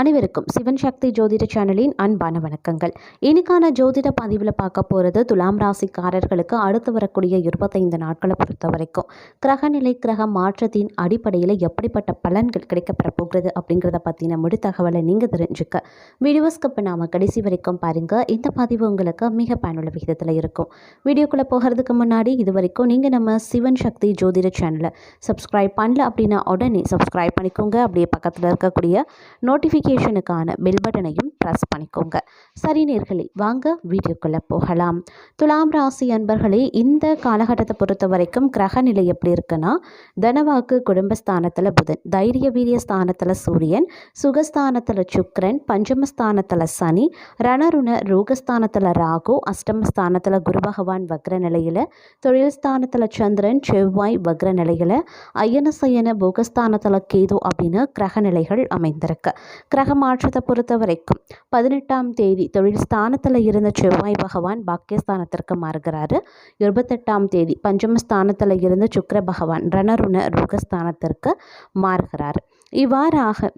அனைவருக்கும் சிவன் சக்தி ஜோதிட சேனலின் அன்பான வணக்கங்கள். இன்னைக்கான ஜோதிட பதிவில் பார்க்க போகிறது துலாம் ராசிக்காரர்களுக்கு அடுத்து வரக்கூடிய இருபத்தைந்து நாட்களை பொறுத்த வரைக்கும். கிரகநிலை கிரக மாற்றத்தின் அடிப்படையில் எப்படிப்பட்ட பலன்கள் கிடைக்கப்பெற போகிறது அப்படிங்கிறத பற்றின முழு தகவலை நீங்கள் தெரிஞ்சுக்க. வீடியோஸ்க்கு இப்போ நாம் கடைசி வரைக்கும் பாருங்கள் இந்த பதிவு உங்களுக்கு மிக பயனுள்ள விகிதத்தில் இருக்கும். வீடியோக்குள்ளே போகிறதுக்கு முன்னாடி இது வரைக்கும் நீங்கள் நம்ம சிவன் சக்தி ஜோதிட சேனலை சப்ஸ்கிரைப் பண்ணல அப்படின்னா உடனே சப்ஸ்கிரைப் பண்ணிக்கோங்க. அப்படியே பக்கத்தில் இருக்கக்கூடிய நோட்டிஃபிகேஷன் நோட்டிஃபிகேஷனுக்கான பெல் பட்டனையும் ப்ரெஸ் பண்ணிக்கோங்க. சரி நேர்களே வாங்க வீடியோக்குள்ளே போகலாம். துலாம் ராசி அன்பர்களே இந்த காலகட்டத்தை பொறுத்த வரைக்கும் கிரக நிலை எப்படி இருக்குன்னா தனவாக்கு குடும்பஸ்தானத்தில் புதன் தைரிய வீரிய ஸ்தானத்தில் சூரியன் சுகஸ்தானத்தில் சுக்ரன் பஞ்சமஸ்தானத்தில் சனி ரணருண ரோகஸ்தானத்தில் ராகு அஷ்டமஸ்தானத்தில் குரு பகவான் வக்ர நிலையில் தொழில் ஸ்தானத்தில் சந்திரன் செவ்வாய் வக்ர நிலையில் அயன சயன போகஸ்தானத்தில் கேது அப்படின்னு கிரக நிலைகள் அமைந்திருக்கு. கிரக மாற்றத்தை பொறுத்த வரைக்கும் பதினெட்டாம் தேதி தொழில் ஸ்தானத்தில் இருந்த செவ்வாய் பகவான் பாக்கியஸ்தானத்திற்கு மாறுகிறாரு. இருபத்தெட்டாம் தேதி பஞ்சமஸ்தானத்தில் இருந்த சுக்கர பகவான் ரணருண ருகஸ்தானத்திற்கு மாறுகிறார். இவ்வாறாக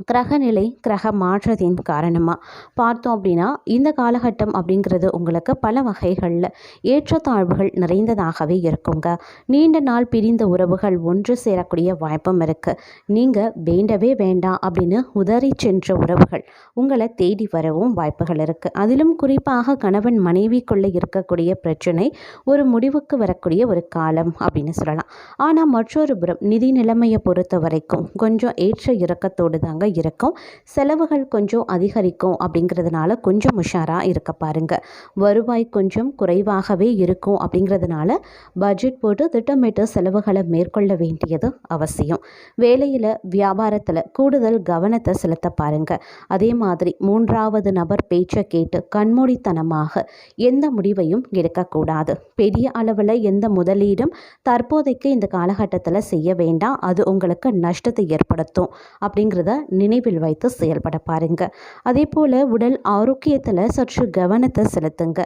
கிரகநிலை கிரக மாற்றத்தின் காரணமாக பார்த்தோம் அப்படின்னா இந்த காலகட்டம் அப்படிங்கிறது உங்களுக்கு பல வகைகளில் ஏற்றத்தாழ்வுகள் நிறைந்ததாகவே இருக்குங்க. நீண்ட நாள் பிரிந்த உறவுகள் ஒன்று சேரக்கூடிய வாய்ப்பும் இருக்குது நீங்கள் வேண்டவே வேண்டாம் அப்படின்னு உதறி சென்ற உறவுகள் உங்களை தேடி வரவும் வாய்ப்புகள் இருக்குது அதிலும் குறிப்பாக கணவன் மனைவிக்குள்ளே இருக்கக்கூடிய பிரச்சனை ஒரு முடிவுக்கு வரக்கூடிய ஒரு காலம் அப்படின்னு சொல்லலாம். ஆனால் மற்றொரு புறம் நிதி நிலைமையை பொறுத்த வரைக்கும் கொஞ்சம் ஏற்ற இறக்கத்தோடு தாங்க இருக்கும். செலவுகள் கொஞ்சம் அதிகரிக்கும் அப்படிங்கிறதுனால கொஞ்சம் உஷாராக இருக்க பாருங்க. வருவாய் கொஞ்சம் குறைவாகவே இருக்கும் அப்படிங்கிறதுனால பட்ஜெட் போட்டு திட்டமிட்டு செலவுகளை மேற்கொள்ள வேண்டியது அவசியம். வேலையில் வியாபாரத்தில் கூடுதல் கவனத்தை செலுத்த பாருங்க. அதே மாதிரி மூன்றாவது நபர் பேச்சை கேட்டு கண்மூடித்தனமாக எந்த முடிவையும் எடுக்கக்கூடாது. பெரிய அளவில் எந்த முதலீடும் தற்போதைக்கு இந்த காலகட்டத்தில் செய்ய வேண்டாம். அது உங்களுக்கு நஷ்டத்தை ஏற்படுத்தும் அப்படிங்கிறத நினைவில் வைத்து செயல்பட பாருங்க. அதே போல் உடல் ஆரோக்கியத்தில் சற்று கவனத்தை செலுத்துங்க.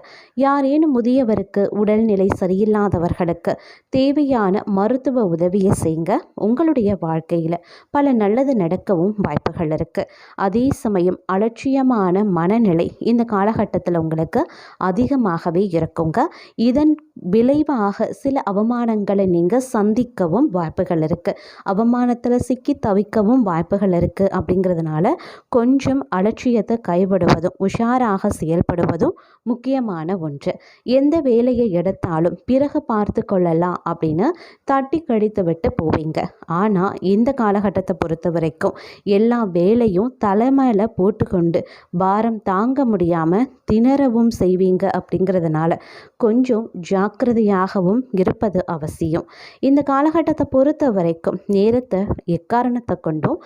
யாரேனும் முதியவருக்கு உடல்நிலை சரியில்லாதவர்களுக்கு தேவையான மருத்துவ உதவியை செய்யுங்க. உங்களுடைய வாழ்க்கையில் பல நல்லது நடக்கவும் வாய்ப்புகள் இருக்குது அதே சமயம் அலட்சியமான மனநிலை இந்த காலகட்டத்தில் உங்களுக்கு அதிகமாகவே இருக்குங்க. இதன் விளைவாக சில அவமானங்களை நீங்கள் சந்திக்கவும் வாய்ப்புகள் இருக்குது அவமானத்தில் சிக்கி தவிக்கவும் வாய்ப்புகள் இருக்குது அப்படிங்கிறதுனால கொஞ்சம் அலட்சியத்தை கைவிடுவதும் உஷாராக செயல்படுவதும் முக்கியமான ஒன்று. எந்த வேலையை எடுத்தாலும் பிறகு பார்த்து கொள்ளலாம் அப்படின்னு தட்டி கழித்து விட்டு போவீங்க. ஆனால் இந்த காலகட்டத்தை பொறுத்த வரைக்கும் எல்லா வேலையும் தலைமையில் போட்டுக்கொண்டு பாரம் தாங்க முடியாமல் திணறவும் செய்வீங்க அப்படிங்கிறதுனால கொஞ்சம் ஜாக்கிரதையாகவும் இருப்பது அவசியம். இந்த காலகட்டத்தை பொறுத்த வரைக்கும் நேரத்தை எக்காரணத்தை கொண்டும்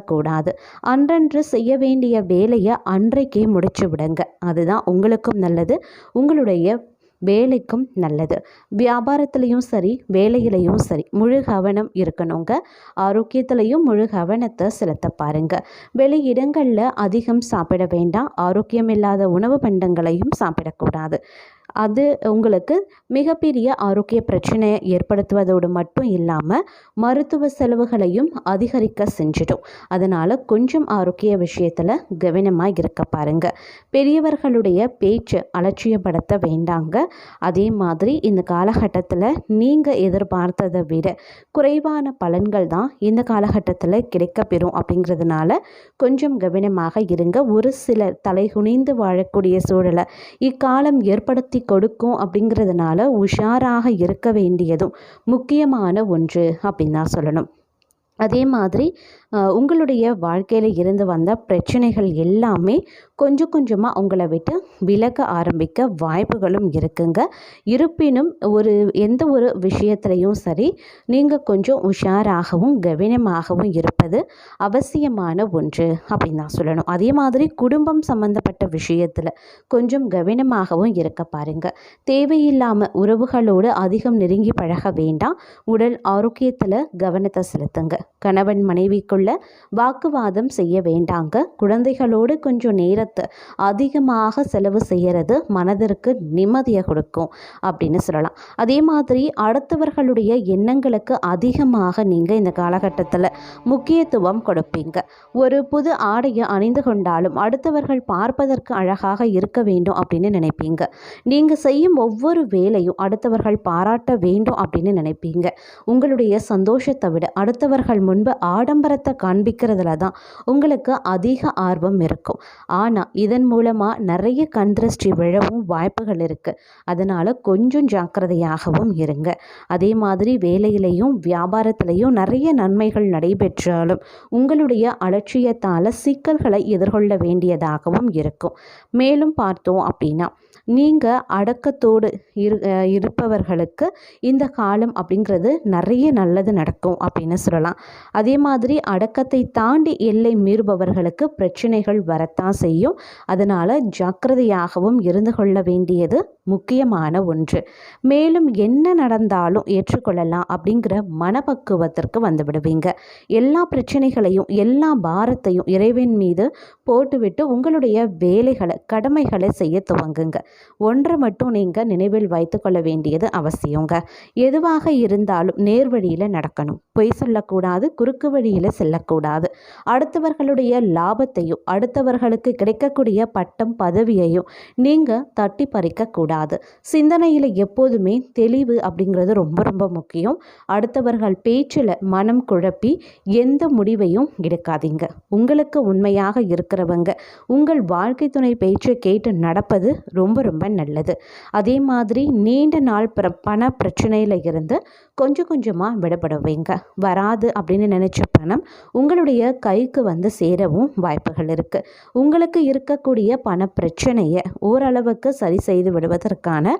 வீணடிக்கக்கூடாது அன்றன்று செய்ய வேண்டிய வேலையை அன்றைக்கே முடிச்சு விடுங்க. அதுதான் உங்களுக்கும் நல்லது உங்களுடைய வேலைக்கும் நல்லது. வியாபாரத்துலேயும் சரி வேலையிலையும் சரி முழு கவனம் இருக்கணுங்க. ஆரோக்கியத்திலையும் முழு கவனத்தை செலுத்த பாருங்க. வெளி இடங்களில் அதிகம் சாப்பிட வேண்டாம். ஆரோக்கியம் இல்லாத உணவு பண்டங்களையும் சாப்பிடக்கூடாது. அது உங்களுக்கு மிகப்பெரிய ஆரோக்கிய பிரச்சனையை ஏற்படுத்துவதோடு மட்டும் இல்லாமல் மருத்துவ செலவுகளையும் அதிகரிக்க செஞ்சிடும். அதனால் கொஞ்சம் ஆரோக்கிய விஷயத்தில் கவனமாக இருக்க பாருங்கள் பெரியவர்களுடைய பேச்சு அலட்சியப்படுத்த வேண்டாங்க. அதே மாதிரி இந்த காலகட்டத்தில் நீங்கள் எதிர்பார்த்ததை விட குறைவான பலன்கள் தான் இந்த காலகட்டத்தில் கிடைக்கப்பெறும் அப்படிங்கிறதுனால கொஞ்சம் கவனமாக இருங்க. ஒரு சில தலைகுனிந்து வாழக்கூடிய சூழலை இக்காலம் ஏற்படுத்தி கொடுக்கும் அப்படிங்கிறதுனால உஷாராக இருக்க வேண்டியதும் முக்கியமான ஒன்று அப்படின்னு தான் சொல்லணும். அதே மாதிரி உங்களுடைய வாழ்க்கையில் இருந்து வந்த பிரச்சனைகள் எல்லாமே கொஞ்சம் கொஞ்சமாக உங்களை விட்டு விலக ஆரம்பிக்க வாய்ப்புகளும் இருக்குங்க. இருப்பினும் ஒரு எந்த ஒரு விஷயத்துலையும் சரி நீங்கள் கொஞ்சம் உஷாராகவும் கவனமாகவும் இருப்பது அவசியமான ஒன்று அப்படின்னு தான் சொல்லணும். அதே மாதிரி குடும்பம் சம்மந்தப்பட்ட விஷயத்தில் கொஞ்சம் கவனமாகவும் இருக்க பாருங்கள் தேவையில்லாமல் உறவுகளோடு அதிகம் நெருங்கி பழக வேண்டாம். உடல் ஆரோக்கியத்தில் கவனத்தை செலுத்துங்க. கணவன் மனைவிக்குள்ள வாக்குவாதம் செய்ய வேண்டாங்க. குழந்தைகளோடு கொஞ்சம் நேரத்தை அதிகமாக செலவு செய்கிறது மனதிற்கு நிம்மதியை கொடுக்கும் அப்படின்னு சொல்லலாம். அதே மாதிரி அடுத்தவர்களுடைய எண்ணங்களுக்கு அதிகமாக நீங்கள் இந்த காலகட்டத்தில் முக்கியத்துவம் கொடுப்பீங்க. ஒரு புது ஆடையை அணிந்து கொண்டாலும் அடுத்தவர்கள் பார்ப்பதற்கு அழகாக இருக்க வேண்டும் அப்படின்னு நினைப்பீங்க. நீங்கள் செய்யும் ஒவ்வொரு வேலையும் அடுத்தவர்கள் பாராட்ட வேண்டும் அப்படின்னு நினைப்பீங்க. உங்களுடைய சந்தோஷத்தை விட அடுத்தவர்கள் முன்பு ஆடம்பரத்தை காண்பிக்கிறதுல தான் உங்களுக்கு அதிக ஆர்வம் இருக்கும். ஆனால் இதன் மூலமாக நிறைய கண்திருஷ்டி விழவும் வாய்ப்புகள் இருக்குது அதனால் கொஞ்சம் ஜாக்கிரதையாகவும் இருங்க. அதே மாதிரி வேலையிலையும் வியாபாரத்திலையும் நிறைய நன்மைகள் நடைபெற்றாலும் உங்களுடைய அலட்சியத்தால் சிக்கல்களை எதிர்கொள்ள வேண்டியதாகவும் இருக்கும். மேலும் பார்த்தோம் அப்படின்னா நீங்கள் அடக்கத்தோடு இரு இருப்பவர்களுக்கு இந்த காலம் அப்படிங்கிறது நிறைய நல்லது நடக்கும் அப்படின்னு சொல்லலாம். அதே மாதிரி அடக்கத்தை தாண்டி எல்லை மீறுபவர்களுக்கு பிரச்சனைகள் வரத்தான் செய்யும். அதனால் ஜாக்கிரதையாகவும் இருந்து கொள்ள வேண்டியது முக்கியமான ஒன்று. மேலும் என்ன நடந்தாலும் ஏற்றுக்கொள்ளலாம் அப்படிங்கிற மனப்பக்குவத்திற்கு வந்து விடுவீங்க. எல்லா பிரச்சனைகளையும் எல்லா பாரத்தையும் இறைவன் மீது போட்டுவிட்டு உங்களுடைய வேலைகளை கடமைகளை செய்ய துவங்குங்க. ஒன்றை மட்டும் நீங்கள் நினைவில் வைத்துக்கொள்ள வேண்டியது அவசியங்க. எதுவாக இருந்தாலும் நேர்வழியில் நடக்கணும். பொய் சொல்லக்கூடாது குறுக்கு வழியில் செல்லக்கூடாது. அடுத்தவர்களுடைய லாபத்தையும் அடுத்தவர்களுக்கு கிடைக்கக்கூடிய பட்டம் பதவியையும் நீங்கள் தட்டி பறிக்கக்கூடாது. சிந்தனையில் எப்போதுமே தெளிவு அப்படிங்கிறது ரொம்ப ரொம்ப முக்கியம். அடுத்தவர்கள் பேச்சில் மனம் குழப்பி எந்த முடிவையும் எடுக்காதீங்க. உங்களுக்கு உண்மையாக இருக்கிறவங்க உங்கள் வாழ்க்கை துணை பேச்சை கேட்டு நடப்பது ரொம்ப ரொம்ப நல்லது. அதே மாதிரி நீண்ட நாள் பிர பண பிரச்சனையில் இருந்து கொஞ்சம் கொஞ்சமாக விடப்படுவீங்க வராது அப்படின்னு நினச்ச பணம் உங்களுடைய கைக்கு வந்து சேரவும் வாய்ப்புகள் இருக்குது உங்களுக்கு இருக்கக்கூடிய பண பிரச்சனையை ஓரளவுக்கு சரி செய்து விடுவதற்கான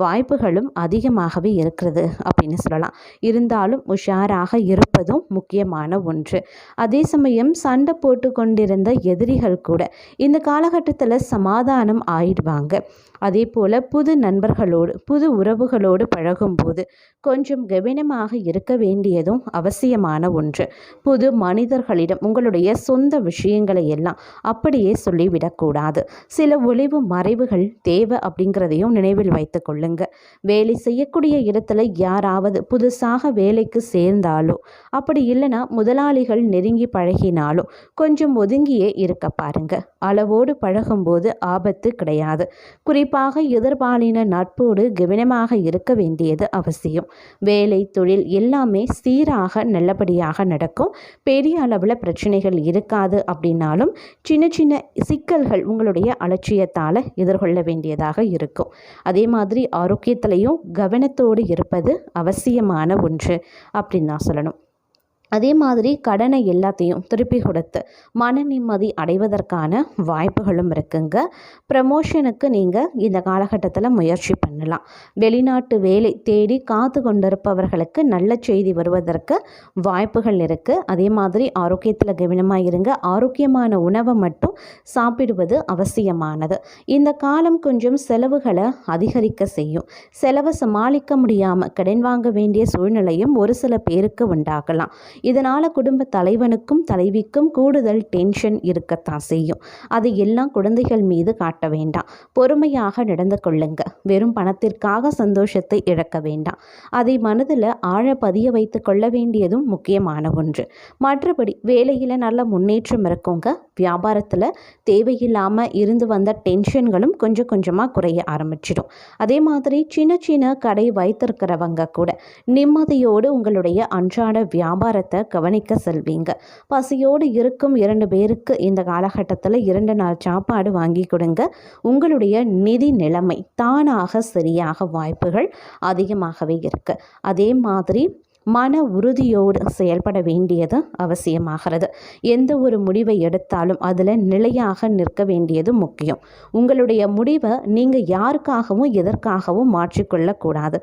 வாய்ப்புகளும் அதிகமாகவே இருக்கிறது அப்படின்னு சொல்லலாம். இருந்தாலும் உஷாராக இருப்பதும் முக்கியமான ஒன்று. அதே சமயம் சண்டை போட்டு கொண்டிருந்த எதிரிகள் கூட இந்த காலகட்டத்தில் சமாதானம் ஆயிடுவாங்க. அதே போல் புது நண்பர்களோடு புது உறவுகளோடு பழகும்போது கொஞ்சம் கவனமாக இருக்க வேண்டியதும் அவசியமான ஒன்று. புது மனிதர்களிடம் உங்களுடைய சொந்த விஷயங்களை எல்லாம் அப்படியே சொல்லிவிடக்கூடாது. சில ஒளிவு மறைவுகள் தேவை அப்படிங்கிறதையும் நினைவில் வைத்து கொள்ளுங்க. வேலை செய்யக்கூடிய இடத்துல யாராவது புதுசாக வேலைக்கு சேர்ந்தாலோ அப்படி இல்லைன்னா முதலாளிகள் நெருங்கி பழகினாலோ கொஞ்சம் ஒதுங்கியே இருக்க பாருங்க. அளவோடு பழகும்போது ஆபத்து கிடையாது. குறிப்பாக எதிர்பாலின நட்போடு கவனமாக இருக்க வேண்டியது அவசியம். வேலை தொழில் எல்லாமே சீராக நல்லபடியாக நடக்கும். பெரிய அளவில் பிரச்சனைகள் இருக்காது அப்படின்னாலும் சின்ன சின்ன சிக்கல்கள் உங்களுடைய அலட்சியத்தால் எதிர்கொள்ள வேண்டியதாக இருக்கும். அதே மாதிரி ஆரோக்கியத்திலையும் கவனத்தோடு இருப்பது அவசியமான ஒன்று அப்படின்னு நான் சொல்லணும். அதே மாதிரி கடனை எல்லாத்தையும் திருப்பி கொடுத்து மன நிம்மதி அடைவதற்கான வாய்ப்புகளும் இருக்குங்க. ப்ரமோஷனுக்கு நீங்கள் இந்த காலகட்டத்தில் முயற்சி பண்ணலாம். வெளிநாட்டு வேலை தேடி காத்து கொண்டிருப்பவர்களுக்கு நல்ல செய்தி வருவதற்கு வாய்ப்புகள் இருக்குது அதே மாதிரி ஆரோக்கியத்தில் கவனமாக இருங்க. ஆரோக்கியமான உணவை மட்டும் சாப்பிடுவது அவசியமானது. இந்த காலம் கொஞ்சம் செலவுகளை அதிகரிக்க செய்யும். செலவை சமாளிக்க முடியாமல் கடன் வாங்க வேண்டிய சூழ்நிலையும் ஒரு சில பேருக்கு உண்டாகலாம். இதனால் குடும்ப தலைவனுக்கும் தலைவிக்கும் கூடுதல் டென்ஷன் இருக்கத்தான் செய்யும். அதை எல்லாம் குழந்தைகள் மீது காட்ட வேண்டாம். பொறுமையாக நடந்து கொள்ளுங்க. வெறும் பணத்திற்காக சந்தோஷத்தை இழக்க வேண்டாம். அதை மனதில் ஆழ பதிய வைத்து கொள்ள வேண்டியதும் முக்கியமான ஒன்று. மற்றபடி வேலையில் நல்ல முன்னேற்றம் இருக்குங்க. வியாபாரத்தில் தேவையில்லாமல் இருந்து வந்த டென்ஷன்களும் கொஞ்சம் கொஞ்சமாக குறைய ஆரம்பிச்சிடும். அதே மாதிரி சின்ன சின்ன கடை வைத்திருக்கிறவங்க கூட நிம்மதியோடு உங்களுடைய அன்றாட வியாபாரத்தை கவனிக்க செல்வீங்க. பசியோடு இருக்கும் இரண்டு பேருக்கு இந்த காலகட்டத்தில் இரண்டு நாள் சாப்பாடு வாங்கி கொடுங்க. உங்களுடைய நிதி நிலைமை தானாக சரியாக வாய்ப்புகள் அதிகமாகவே இருக்கு. அதே மாதிரி மன உறுதியோடு செயல்பட வேண்டியது அவசியமாகிறது. எந்த ஒரு முடிவை எடுத்தாலும் அதில் நிலையாக நிற்க வேண்டியது முக்கியம். உங்களுடைய முடிவை நீங்கள் யாருக்காகவும் எதற்காகவும் மாற்றிக்கொள்ளக்கூடாது.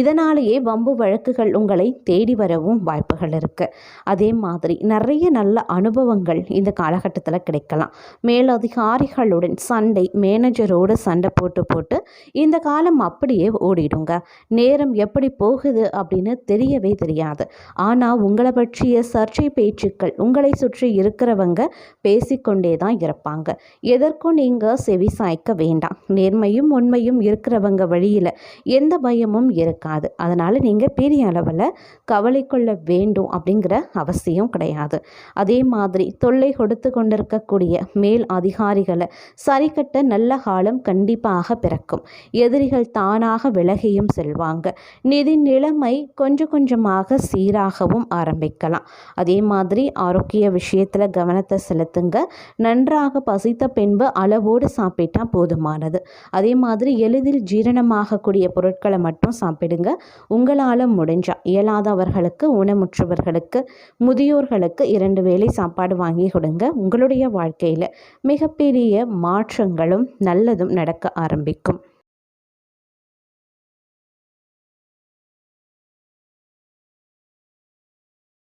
இதனாலேயே வம்பு வழக்குகள் உங்களை தேடி வரவும் வாய்ப்புகள் இருக்குது அதே மாதிரி நிறைய நல்ல அனுபவங்கள் இந்த காலகட்டத்தில் கிடைக்கலாம். மேலதிகாரிகளுடன் சண்டை மேனேஜரோடு சண்டை போட்டு போட்டு இந்த காலம் அப்படியே ஓடிடுங்க. நேரம் எப்படி போகுது அப்படின்னு தெரியவே தெரியாது. ஆனால் உங்களை பற்றிய சர்ச்சை பேச்சுக்கள் உங்களை சுற்றி இருக்கிறவங்க பேசிக்கொண்டே தான் இருப்பாங்க. எதற்கும் நீங்கள் செவி சாய்க்க வேண்டாம். நேர்மையும் உண்மையும் இருக்கிறவங்க வழியில் எந்த பயமும் இருக்காது. அதனால் நீங்கள் பெரிய அளவில் கவலை கொள்ள வேண்டும் அப்படிங்கிற அவசியம் கிடையாது. அதே மாதிரி தொல்லை கொடுத்து கொண்டிருக்கக்கூடிய மேல் அதிகாரிகளை சரிக்கட்ட நல்ல காலம் கண்டிப்பாக பிறக்கும். எதிரிகள் தானாக விலகியும் செல்வாங்க. நிதி நிலைமை கொஞ்சம் கொஞ்சமாக சீராகவும் ஆரம்பிக்கலாம். அதே மாதிரி ஆரோக்கிய விஷயத்தில் கவனத்தை செலுத்துங்க. நன்றாக பசித்த பின்பு அளவோடு சாப்பிட்டா போதுமானது. அதே மாதிரி எளிதில் ஜீரணமாகக்கூடிய பொருட்களை மட்டும் சாப்பிடுங்க. உங்களால் முடிஞ்சால் இயலாதவர்களுக்கு ஊனமுற்றவர்களுக்கு முதியோர்களுக்கு இரண்டு வேளை சாப்பாடு வாங்கி கொடுங்க. உங்களுடைய வாழ்க்கையில் மிகப்பெரிய மாற்றங்களும் நல்லதும் நடக்க ஆரம்பிக்கும்.